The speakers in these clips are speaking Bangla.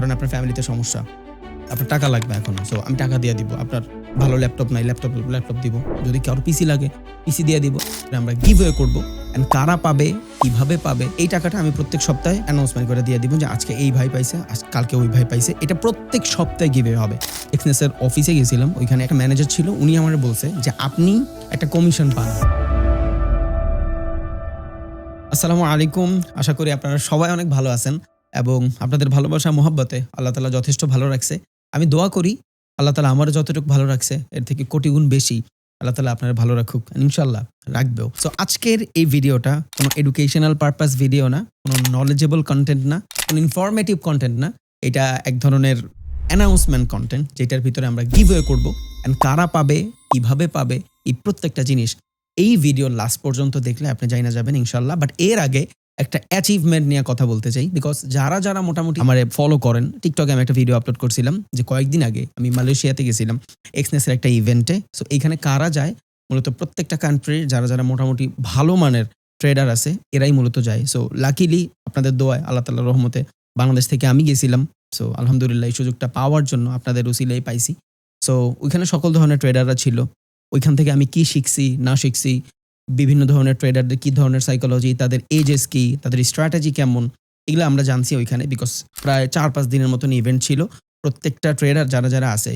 ধরেন আপনার ফ্যামিলিতে সমস্যা, আপনার টাকা লাগবে এখন সো আমি টাকা দিয়ে দিব, আপনার ভালো ল্যাপটপ নাই ল্যাপটপ ল্যাপটপ দিব, যদি কারও পিসি লাগে পিসি দিয়ে দিব আমরা গিভ ওয়ে করব অ্যান্ড কারা পাবে, কীভাবে পাবে, এই টাকাটা আমি প্রত্যেক সপ্তাহে অ্যানাউন্সমেন্ট করে দিয়ে দিব যে আজকে এই ভাই পাইছে, আজ কালকে ওই ভাই পাইছে, এটা প্রত্যেক সপ্তাহে গিভে হবে। এক্সনেসের অফিসে গেছিলাম, ওইখানে একটা ম্যানেজার ছিল, উনি আমার বলছে যে আপনি একটা কমিশন পান। আসসালামু আলাইকুম, আশা করি আপনারা সবাই অনেক ভালো আছেন। এবং আপনাদের ভালোবাসা, মোহাব্বতে আল্লাহ তালা যথেষ্ট ভালো রাখছে। আমি দোয়া করি, আল্লাহ তালা আমারও যতটুকু ভালো রাখছে, এর থেকে কোটি গুণ বেশি আল্লাহ তালা আপনারা ভালো রাখুক ইনশাল্লাহ রাখবেও। সো আজকের এই ভিডিওটা কোনো এডুকেশনাল পারপাস ভিডিও না, কোনো নলেজেবল কন্টেন্ট না, কোনো ইনফরমেটিভ কন্টেন্ট না, এটা এক ধরনের অ্যানাউন্সমেন্ট কন্টেন্ট যেটার ভিতরে আমরা গিভ ওয়ে করব অ্যান্ড কারা পাবে, কীভাবে পাবে, এই প্রত্যেকটা জিনিস এই ভিডিও লাস্ট পর্যন্ত দেখলে আপনি যাই না যাবেন ইনশাল্লাহ বাট এর আগে একটা অ্যাচিভমেন্ট নিয়ে কথা বলতে চাই বিকজ যারা যারা মোটামুটি আমার ফলো করেন টিকটকে আমি একটা ভিডিও আপলোড করছিলাম যে কয়েকদিন আগে আমি মালয়েশিয়াতে গেছিলাম এক্সনেসের একটা ইভেন্টে সো এখানে কারা যায়? মূলত প্রত্যেকটা কান্ট্রির যারা যারা মোটামুটি ভালো মানের ট্রেডার আছে, এরাই মূলত যায়। সো লাকিলি আপনাদের দোয়ায়, আল্লাহ তাল্লাহ রহমতে বাংলাদেশ থেকে আমি গেছিলাম। সো আলহামদুলিল্লাহ এই সুযোগটা পাওয়ার জন্য আপনাদের উসিলেই পাইছি। সো ওইখানে সকল ধরনের ট্রেডাররা ছিল। ওইখান থেকে আমি কি শিখছি, না শিখছি বিভিন্ন ধরনের ট্রেডারদের কি ধরনের সাইকোলজি তাদের এজেস কি, তাদের স্ট্র্যাটেজি কেমন, এগুলো আমরা জানছি ওইখানে বিকজ প্রায় চার পাঁচ দিনের মতন ইভেন্ট ছিল। প্রত্যেকটা ট্রেডার যারা যারা আছে,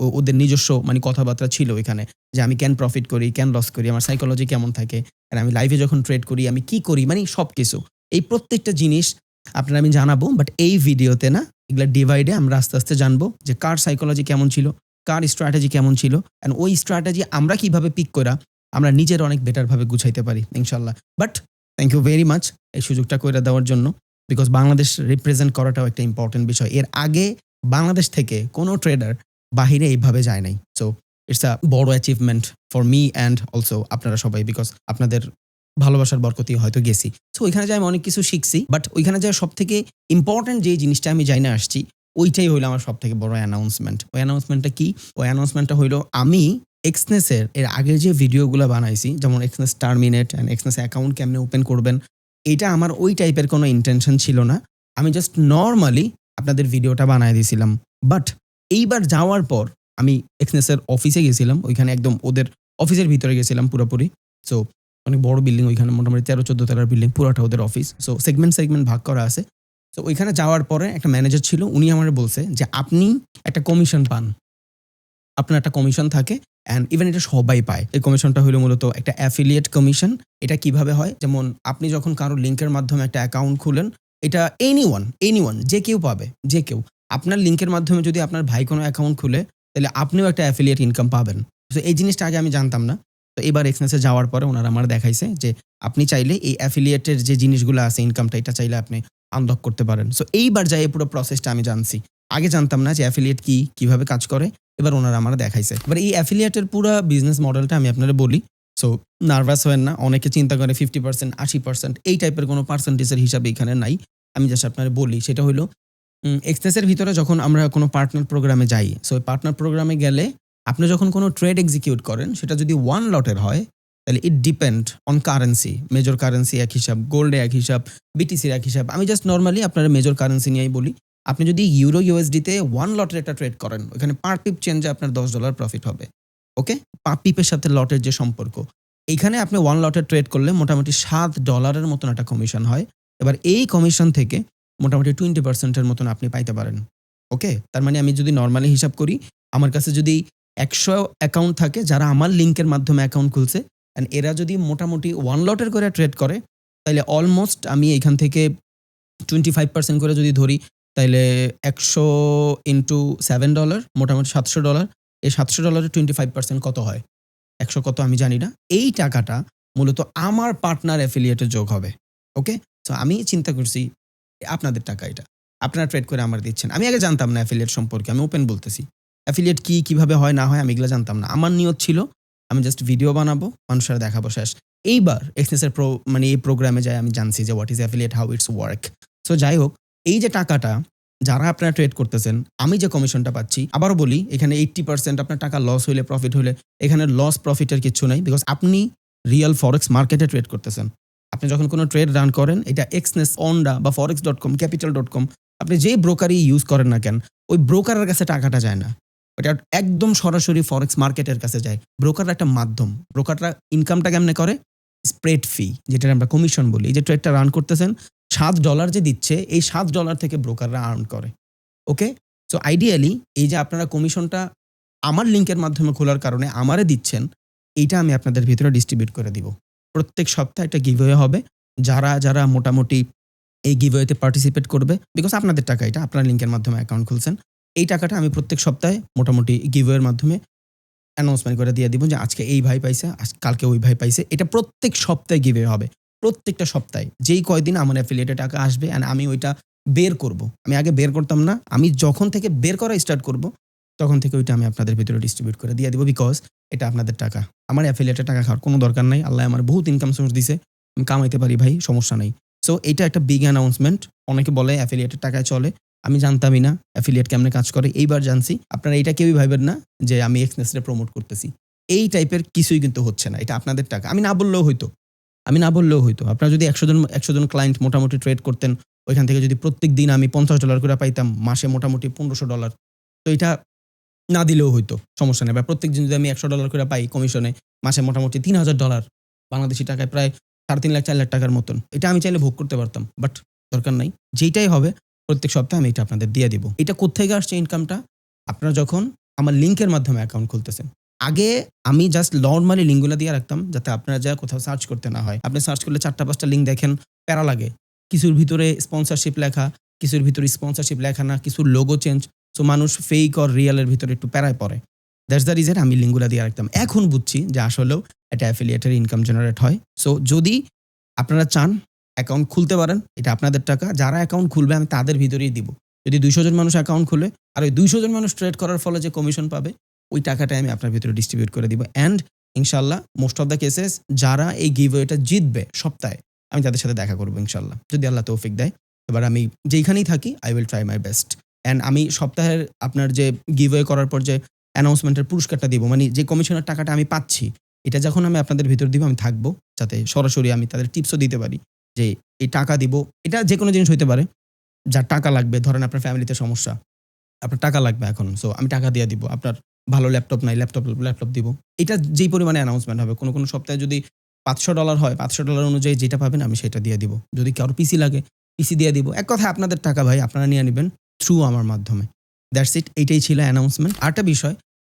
ও ওদের নিজস্ব মানে কথাবার্তা ছিল ওইখানে যে আমি ক্যান প্রফিট করি ক্যান লস করি, আমার সাইকোলজি কেমন থাকে, আর আমি লাইভে যখন ট্রেড করি, আমি কি করি মানে সব কিছু এই প্রত্যেকটা জিনিস আপনারা আমি জানাব বাট এই ভিডিওতে না, এগুলো ডিভাইডে আমরা আস্তে আস্তে জানব যে কার সাইকোলজি কেমন ছিল, কার স্ট্র্যাটেজি কেমন ছিল অ্যান্ড ওই স্ট্র্যাটেজি আমরা কীভাবে পিক করা আমরা নিজের অনেক বেটারভাবে গুছাইতে পারি ইনশাল্লাহ but thank you very much এই সুযোগটা করে দেওয়ার জন্য বিকজ বাংলাদেশ রিপ্রেজেন্ট করাটাও একটা ইম্পর্টেন্ট বিষয়। এর আগে বাংলাদেশ থেকে কোনো ট্রেডার বাহিরে এইভাবে যায় নাই। সো ইটস আ বড় achievement for me and also আপনারা সবাই বিকজ আপনাদের ভালোবাসার বরকতি হয়তো গেছি। সো ওইখানে যাই আমি অনেক কিছু শিখছি বাট ওইখানে যাই সব থেকে ইম্পর্টেন্ট যে জিনিসটা আমি যাই না আসছি, ওইটাই হইল আমার সব থেকে বড় অ্যানাউন্সমেন্ট ওই অ্যানাউন্সমেন্টটা কি? ওই অ্যানাউন্সমেন্টটা হইল আমি এক্সনেসের এর আগে যে ভিডিওগুলো বানাইছি, যেমন Exness terminate and Exness account কেমনে ওপেন করবেন, এটা আমার ওই টাইপের কোনো ইন্টেনশন ছিল না। আমি জাস্ট নর্মালি আপনাদের ভিডিওটা বানাই দিয়েছিলাম বাট এইবার যাওয়ার পর আমি এক্সনেসের অফিসে গেছিলাম, ওইখানে একদম ওদের অফিসের ভিতরে গেছিলাম পুরোপুরি। সো অনেক বড় বিল্ডিং ওইখানে, মোটামুটি তেরো, চোদ্দ তলার বিল্ডিং পুরোটা ওদের অফিস সো সেগমেন্ট সেগমেন্ট ভাগ করা আছে। তো ওইখানে যাওয়ার পরে একটা ম্যানেজার ছিল, উনি আমার বলছে যে, আপনি একটা কমিশন পান। আপনার একটা কমিশন থাকে অ্যান্ড ইভেন এটা সবাই পায়। এই কমিশনটা হলো মূলত একটা অ্যাফিলিয়েট কমিশন। এটা কীভাবে হয়? যেমন আপনি যখন কারও লিঙ্কের মাধ্যমে একটা অ্যাকাউন্ট খুলেন এটা এনি ওয়ান এনি ওয়ান যে কেউ পাবে, যে কেউ। আপনার লিঙ্কের মাধ্যমে যদি আপনার ভাই কোনো অ্যাকাউন্ট খুলে, তাহলে আপনিও একটা অ্যাফিলিয়েট ইনকাম পাবেন। তো এই জিনিসটা আগে আমি জানতাম না। তো এবার এক্সনেসে যাওয়ার পরে ওনারা আমার দেখাইছে যে আপনি চাইলে এই অ্যাফিলিয়েটের যে জিনিসগুলো আছে ইনকামটা এটা চাইলে আপনি আনলক করতে পারেন। সো এইবার যাই পুরো প্রসেসটা আমি জানছি। আগে জানতাম না যে অ্যাফিলিয়েট কি, কীভাবে কাজ করে। এবার ওনারা আমার দেখাইছে। এবার এই অ্যাফিলিয়েটের পুরো বিজনেস মডেলটা আমি আপনারা বলি। সো নার্ভাস হয়েন না। অনেকে চিন্তা করে ফিফটি পার্সেন্ট আশি পার্সেন্ট এই টাইপের কোনো পার্সেন্টেজের হিসাবে এখানে নাই। আমি জাস্ট আপনারা বলি, সেটা হলো এক্সপ্রেসের ভিতরে যখন আমরা কোনো পার্টনার প্রোগ্রামে যাই সো পার্টনার প্রোগ্রামে গেলে আপনি যখন কোনো ট্রেড এক্সিকিউট করেন, সেটা যদি ওয়ান লটের হয়, তাহলে it depend on currency major currency এক হিসাব গোল্ডে এক হিসাব বিটিসির এক হিসাব। আমি জাস্ট নর্মালি আপনারা মেজর কারেন্সি নিয়েই বলি। আপনি যদি ইউরো ইউএসডিতে ওয়ান লটের একটা ট্রেড করেন, ওখানে পার পিপ চেঞ্জে আপনার দশ ডলার প্রফিট হবে ওকে পার পিপের সাথে লটের যে সম্পর্ক, এইখানে আপনি ওয়ান লটের ট্রেড করলে মোটামুটি সাত ডলারের মতন একটা কমিশন হয়। এবার এই কমিশন থেকে মোটামুটি টোয়েন্টি পার্সেন্টের মতন আপনি পাইতে পারেন ওকে তার মানে আমি যদি নর্মালি হিসাব করি, আমার কাছে যদি একশো অ্যাকাউন্ট থাকে যারা আমার লিঙ্কের মাধ্যমে অ্যাকাউন্ট খুলছে অ্যান্ড এরা যদি মোটামুটি ওয়ান লটের করে ট্রেড করে, তাহলে অলমোস্ট আমি এখান থেকে টোয়েন্টি ফাইভ পার্সেন্ট করে যদি ধরি তাইলে একশো ইন্টু সেভেন ডলার মোটামুটি সাতশো ডলার এই সাতশো ডলারের টোয়েন্টি ফাইভ পার্সেন্ট কত হয়? একশো কত আমি জানি না। এই টাকাটা মূলত আমার পার্টনার অ্যাফিলিয়েটে যোগ হবে। ওকে তো আমি চিন্তা করছি, আপনাদের টাকা এটা। আপনারা ট্রেড করে আমার দিচ্ছেন। আমি আগে জানতাম না অ্যাফিলিয়েট সম্পর্কে, আমি ওপেন বলতেছি। অ্যাফিলিয়েট কী, কীভাবে হয়, না হয়, আমি এগুলো জানতাম না। আমার নিয়ত ছিল, আমি জাস্ট ভিডিও বানাবো, মানুষের দেখাবো শেষ। এইবার এক্সনেসের প্রো মানে এই প্রোগ্রামে যাই, আমি জানছি যে what is affiliate how it's work so যাই হোক এই যে টাকাটা যারা আপনারা ট্রেড করতেছেন, আমি যে কমিশনটা পাচ্ছি, আবারও বলি, এখানে এইট্টি পার্সেন্ট আপনার টাকা লস হইলে প্রফিট হইলে, এখানে লস প্রফিটের কিছু নাই বিকজ আপনি রিয়েল ফরেক্স মার্কেটে ট্রেড করতেছেন। আপনি যখন কোনো ট্রেড রান করেন, এটা এক্সনেস অন্ডা বা forex dot com capital dot com আপনি যে ব্রোকারই ইউজ করেন না কেন, ওই ব্রোকারের কাছে টাকাটা যায় না। ওটা একদম সরাসরি ফরেক্স মার্কেটের কাছে যায়। ব্রোকাররা একটা মাধ্যম। ব্রোকাররা ইনকামটা কেমনে করে? স্প্রেড ফি যেটা আমরা কমিশন বলি। যে ট্রেডটা রান করতেছেন সাত ডলার যে দিচ্ছে, এই সাত ডলার থেকে ব্রোকাররা আর্ন করে ওকে সো আইডিয়ালি এই যে আপনারা কমিশনটা আমার লিঙ্কের মাধ্যমে খোলার কারণে আমারে দিচ্ছেন, এইটা আমি আপনাদের ভিতরে ডিস্ট্রিবিউট করে দিব। প্রত্যেক সপ্তাহে একটা গিভওয়ে হবে, যারা যারা মোটামুটি এই গিভওয়েতে পার্টিসিপেট করবে বিকজ আপনাদের টাকা এটা, আপনার লিঙ্কের মাধ্যমে অ্যাকাউন্ট খুলছেন, এই টাকাটা আমি প্রত্যেক সপ্তাহে মোটামুটি গিভওয়ের মাধ্যমে অ্যানাউন্সমেন্ট করে দিয়ে দিব যে আজকে এই ভাই পাইছে, আজ কালকে ওই ভাই পাইছে, এটা প্রত্যেক সপ্তাহে গিভওয়ে হবে। প্রত্যেকটা সপ্তাহে। যেই কয়দিন আমার অ্যাফিলিয়েটে টাকা আসবে অ্যান্ড আমি ওইটা বের করব। আমি আগে বের করতাম না, আমি যখন থেকে বের করা স্টার্ট করব, তখন থেকে ওইটা আমি আপনাদের ভিতরে ডিস্ট্রিবিউট করে দিয়ে দিব বিকজ এটা আপনাদের টাকা। আমার অ্যাফিলিয়েটে টাকা খাওয়ার কোনো দরকার নাই, আল্লাহ আমার বহুত ইনকাম সোর্স দিছে, আমি কামাইতে পারি ভাই, সমস্যা নেই। সো এটা একটা বিগ অ্যানাউন্সমেন্ট অনেকে বলে অ্যাফিলিয়েটের টাকায় চলে, আমি জানতামই না অ্যাফিলিয়েট কেমনে কাজ করে, এইবার জানছি, আপনারা এটা কেউই ভাইবেন না যে আমি এক্সনেসরে প্রমোট করতেছি। এই টাইপের কিছুই কিন্তু হচ্ছে না, এটা আপনাদের টাকা। আমি না বললেও হইতো আমি না বললেও হইতো। আপনারা যদি একশো জন একশো জন ক্লায়েন্ট মোটামুটি ট্রেড করতেন, ওইখান থেকে যদি প্রত্যেক দিন আমি পঞ্চাশ ডলার করে পাইতাম, মাসে মোটামুটি পনেরোশো ডলার তো এটা না দিলেও হইতো, সমস্যা নেই। বা প্রত্যেক দিন যদি আমি একশো ডলার করে পাই কমিশনে মাসে মোটামুটি তিন হাজার ডলার বাংলাদেশি টাকায় প্রায় সাড়ে তিন লাখ, চার লাখ টাকার মতন। এটা আমি চাইলে ভোগ করতে পারতাম বাট দরকার নাই। যেইটাই হবে, প্রত্যেক সপ্তাহে আমি এটা আপনাদের দিয়ে দিব। এটা কোথেকে আসছে ইনকামটা আপনারা যখন আমার লিঙ্কের মাধ্যমে অ্যাকাউন্ট খুলতেছেন। আগে আমি জাস্ট নর্মালি লিঙ্কগুলো দিয়ে রাখতাম যাতে আপনারা যা কোথাও সার্চ করতে না হয়। আপনি সার্চ করলে চারটা পাঁচটা লিঙ্ক দেখেন, প্যারা লাগে। কিছুর ভিতরে স্পন্সরশিপ লেখা, কিছুর ভিতরে স্পন্সরশিপ লেখা না, কিছুর লোগো চেঞ্জ সো মানুষ ফেক অর রিয়েলের ভিতরে একটু প্যারায় পড়ে। দ্যাটস দ্য রিজন আমি লিঙ্কগুলো দিয়ে রাখতাম। এখন বুঝছি যে আসলেও এটা অ্যাফিলিয়েটের ইনকাম জেনারেট হয়। সো যদি আপনারা চান অ্যাকাউন্ট খুলতে পারেন, এটা আপনাদের টাকা। যারা অ্যাকাউন্ট খুলবে, আমি তাদের ভিতরেই দিব। যদি দুইশো জন মানুষ অ্যাকাউন্ট খুলে, আর ওই দুইশো জন মানুষ ট্রেড করার ফলে যে কমিশন পাবে ওই টাকাটাই আমি আপনার ভিতরে ডিস্ট্রিবিউট করে দিব। অ্যান্ড ইনশাল্লাহ মোস্ট অফ দ্য কেসেস যারা এই গিভওয়েটা জিতবে সপ্তাহে, আমি তাদের সাথে দেখা করব ইনশাল্লাহ যদি আল্লাহ তৌফিক দেয়। এবার আমি যেইখানেই থাকি I will try my best and আমি সপ্তাহের আপনার যে গিভওয়ে করার পর যে অ্যানাউন্সমেন্টের পুরস্কারটা দিব মানে যে কমিশনের টাকাটা আমি পাচ্ছি, এটা যখন আমি আপনাদের ভিতর দিব, আমি থাকব। যাতে সরাসরি আমি তাদের টিপসও দিতে পারি, যে এই টাকা দিব। এটা যে কোনো জিনিস হইতে পারে। যার টাকা লাগবে, ধরেন আপনার ফ্যামিলিতে সমস্যা, আপনার টাকা লাগবে এখন সো আমি টাকা দিয়ে দিব। আপনার ভালো ল্যাপটপ নাই, ল্যাপটপ ল্যাপটপ দিব। এটা যেই পরিমাণে অ্যানাউন্সমেন্ট হবে, কোনো কোনো সপ্তাহে যদি পাঁচশো ডলার হয়, পাঁচশো ডলার অনুযায়ী যেটা পাবেন আমি সেটা দিয়ে দিব। যদি কারও পিসি লাগে পিসি দিয়ে দিব। এক কথায় আপনাদের টাকা ভাই, আপনারা নিয়ে নেবেন থ্রু আমার মাধ্যমে। দ্যাটস ইট এইটাই ছিল অ্যানাউন্সমেন্ট আরেকটা বিষয়,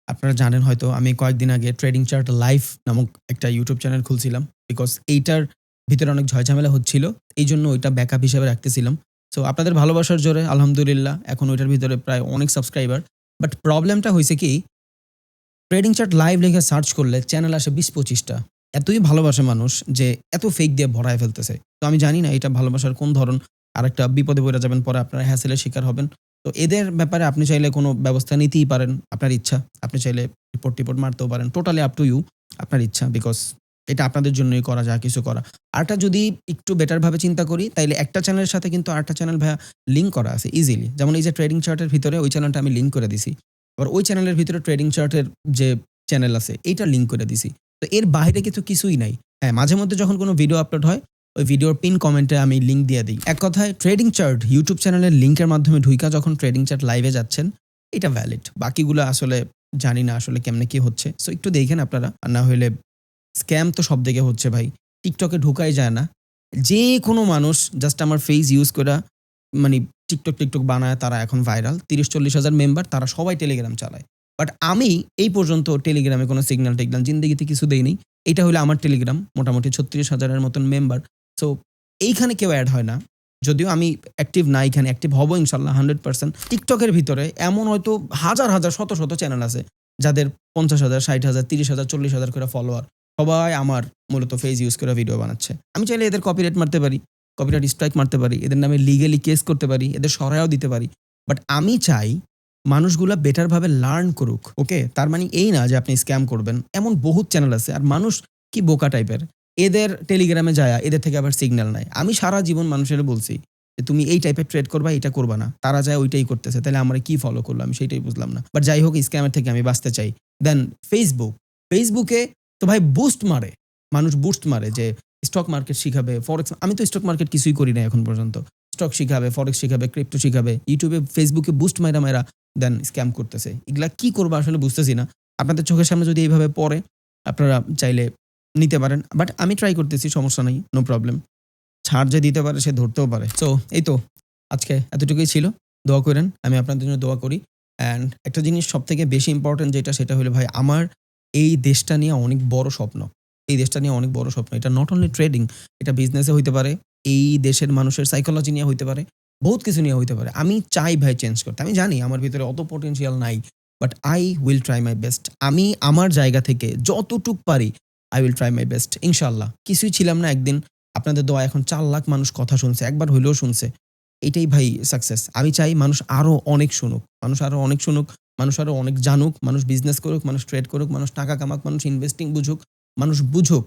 আপনারা জানেন হয়তো, আমি কয়েকদিন আগে ট্রেডিং চার্ট লাইভ নামক একটা ইউটিউব চ্যানেল খুলছিলাম বিকজ এইটার ভিতরে অনেক ঝয়ঝামেলা হচ্ছিল এই জন্য ওইটা ব্যাকআপ হিসেবে রাখতেছিলাম। সো আপনাদের ভালোবাসার জোরে, আলহামদুলিল্লাহ, এখন ওইটার ভিতরে প্রায় অনেক সাবস্ক্রাইবার বাট প্রবলেমটা হয়েছে কি ট্রেডিং চার্ট লাইভ লিখে সার্চ করলে চ্যানেল আসে বিশ পঁচিশটা। এতই ভালোবাসে মানুষ যে এত ফেক দিয়ে ভরায় ফেলতেছে। তো আমি জানি না এটা ভালোবাসার কোন ধরন, আরেকটা বিপদে পড়ে যাবেন, পরে আপনারা হ্যাসেলের শিকার হবেন। তো এদের ব্যাপারে আপনি চাইলে কোনো ব্যবস্থা নিতেই পারেন, আপনার ইচ্ছা। আপনি চাইলে রিপোর্ট টিপোর্ট মারতেও পারেন টোটালি আপ টু ইউ আপনার ইচ্ছা বিকজ এটা আপনাদের জন্যই করা, যা কিছু করা। আরটা যদি একটু বেটারভাবে চিন্তা করি, তাইলে একটা চ্যানেলের সাথে কিন্তু আরেকটা চ্যানেল ভাইয়া লিঙ্ক করা আছে ইজিলি যেমন এই যে ট্রেডিং চার্টের ভিতরে ওই চ্যানেলটা আমি লিঙ্ক করে দিছি। আবার ওই চ্যানেলের ভিতরে ট্রেডিং চার্টের যে চ্যানেল আছে, এইটা লিঙ্ক করে দিছি। তো এর বাইরে কিন্তু কিছুই নাই। হ্যাঁ মাঝে মধ্যে যখন কোনো ভিডিও আপলোড হয়, ওই ভিডিওর পিন কমেন্টে আমি লিঙ্ক দিয়ে দিই। এক কথায় ট্রেডিং চার্ট ইউটিউব চ্যানেলের লিঙ্কের মাধ্যমে ঢুইকা যখন ট্রেডিং চার্ট লাইভে যাচ্ছেন, এটা ভ্যালিড বাকিগুলো আসলে জানি না আসলে কেমনে কি হচ্ছে। সো একটু দেখেন আপনারা। আর না হলে স্ক্যাম তো সব দিকে হচ্ছে ভাই। টিকটকে ঢুকাই যায় না। যে কোনো মানুষ জাস্ট আমার ফেস ইউজ করা মানে টিকটক টিকটক বানায়, তারা এখন ভাইরাল তিরিশ, চল্লিশ হাজার মেম্বার তারা সবাই টেলিগ্রাম চালায়। বাট আমি এই পর্যন্ত টেলিগ্রামে কোনো সিগন্যাল টেগনাল জিন্দগিতে কিছু দেইনি। এটা হলো আমার টেলিগ্রাম মোটামুটি ছত্রিশ হাজারের মতন মেম্বার সো এইখানে কেউ অ্যাড হয় না। যদিও আমি অ্যাক্টিভ না এখানে অ্যাক্টিভ হব ইনশাল্লাহ হান্ড্রেড পার্সেন্ট। টিকটকের ভিতরে এমন হয়তো হাজার হাজার, শত শত চ্যানেল আছে, যাদের পঞ্চাশ হাজার, ষাট হাজার, তিরিশ হাজার, চল্লিশ হাজার করে ফলোয়ার সবাই আমার মূলত ফেস ইউজ করে ভিডিও বানাচ্ছে। আমি চাইলে এদের কপিরাইট মারতে পারি। কপিরাইট স্ট্রাইক মারতে পারি, এদের নামে লিগেলি কেস করতে পারি, এদের সরাইও দিতে পারি। বাট আমি চাই মানুষগুলা বেটারভাবে লার্ন করুক ওকে তার মানে এই না যে আপনি স্ক্যাম করবেন। এমন বহুত চ্যানেল আছে, আর মানুষ কি বোকা টাইপের এদের টেলিগ্রামে যায়, এদের থেকে আবার সিগন্যাল নাই আমি সারা জীবন মানুষের বলছি যে, তুমি এই টাইপের ট্রেড করবা, এটা করবা না। তারা যায় ওইটাই করতেছে, তাহলে আমরা কি ফলো করল আমি সেটাই বুঝলাম না। বাট যাই হোক স্ক্যামের থেকে আমি বাঁচতে চাই। দেন ফেসবুক ফেসবুকে তো ভাই বুস্ট মারে। মানুষ বুস্ট মারে যে স্টক মার্কেট শিখাবে ফরেক্স আমি তো স্টক মার্কেট কিছুই করি না এখন পর্যন্ত। স্টক শিখাবে ফরেক্স শিখাবে ক্রিপ্টো শিখাবে ইউটিউবে ফেসবুকে বুস্ট মাইরা মাইরা দেন স্ক্যাম করতেছে। এগুলা কি করব আসলে বুঝতেছি না। আপনাদের চোখের সামনে যদি এইভাবে পড়ে, আপনারা চাইলে নিতে পারেন। বাট আমি ট্রাই করতেছি, সমস্যা নেই নো প্রবলেম ছাড় যে দিতে পারে, সে ধরতেও পারে। সো এই তো, আজকে এতটুকুই ছিল। দোয়া করেন, আমি আপনাদের জন্য দোয়া করি। অ্যান্ড একটা জিনিস সব থেকে বেশি ইম্পর্টেন্ট যেটা, সেটা হলো ভাই, আমার এই দেশটা নিয়ে অনেক বড় স্বপ্ন। এই দেশটা নিয়ে অনেক বড় স্বপ্ন। এটা নট অনলি ট্রেডিং এটা বিজনেসে হইতে পারে, এই দেশের মানুষের সাইকোলজি নিয়ে হইতে পারে, বহুত কিছু নিয়ে হইতে পারে। আমি চাই ভাই চেঞ্জ করতে। আমি জানি আমার ভিতরে অত পটেনশিয়াল নাই but I will try my best আমি আমার জায়গা থেকে যতটুক পারি I will try my best ইনশাল্লাহ কিছুই ছিলাম না একদিন, আপনাদের দোয়া এখন চার লাখ মানুষ কথা শুনছে, একবার হইলেও শুনছে। এটাই ভাই সাকসেস আমি চাই মানুষ আরও অনেক শুনুক, মানুষ আরও অনেক শুনুক, মানুষ আরও অনেক জানুক, মানুষ বিজনেস করুক, মানুষ ট্রেড করুক, মানুষ টাকা কামাক, মানুষ ইনভেস্টিং বুঝুক মানুষ বুঝুক,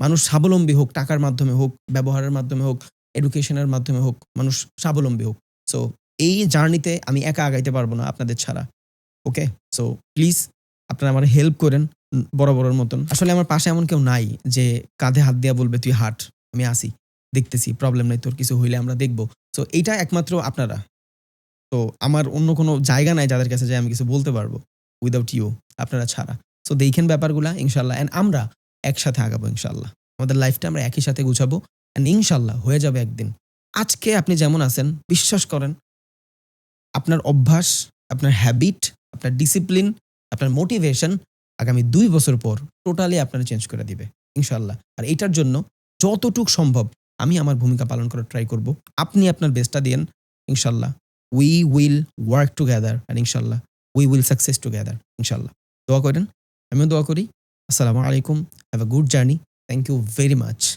মানুষ স্বাবলম্বী হোক, টাকার মাধ্যমে হোক, ব্যবহারের মাধ্যমে হোক এডুকেশনের মাধ্যমে হোক, মানুষ স্বাবলম্বী হোক। সো এই জার্নিতে আমি একা আগাইতে পারব না আপনাদের ছাড়া ওকে সো প্লিজ আপনারা আমার হেল্প করেন বড় বড়র মতন। আসলে আমার পাশে এমন কেউ নাই যে কাঁধে হাত দিয়া বলবে, তুই হাট, আমি আসি, দেখতেছি প্রবলেম নাই, তোর কিছু হইলে আমরা দেখব। সো এইটা একমাত্র আপনারা। তো আমার অন্য কোনো জায়গা নাই যাদের কাছে যে আমি কিছু বলতে পারব উইদাউট ইউ আপনারা ছাড়া। সো দেখেন ব্যাপারগুলা ইনশাল্লাহ অ্যান্ড আমরা একসাথে আগাবো ইনশাল্লাহ আমাদের লাইফটা আমরা একই সাথে গুছাবো অ্যান্ড ইনশাল্লাহ হয়ে যাবে একদিন। আজকে আপনি যেমন আছেন, বিশ্বাস করেন, আপনার অভ্যাস, আপনার হ্যাবিট আপনার ডিসিপ্লিন আপনার মোটিভেশন আগামী দুই বছর পর টোটালি আপনারা চেঞ্জ করে দিবে ইনশাল্লাহ আর এটার জন্য যতটুক সম্ভব আমি আমার ভূমিকা পালন করার ট্রাই করব। আপনি আপনার বেস্টটা দিয়েন ইনশাল্লাহ we will work together and ইনশাল্লাহ উই উইল সাকসেস টুগেদার ইনশাল্লাহ দোয়া করেন, আমিও দোয়া করি। Assalamu alaikum. Have a good journey. Thank you very much.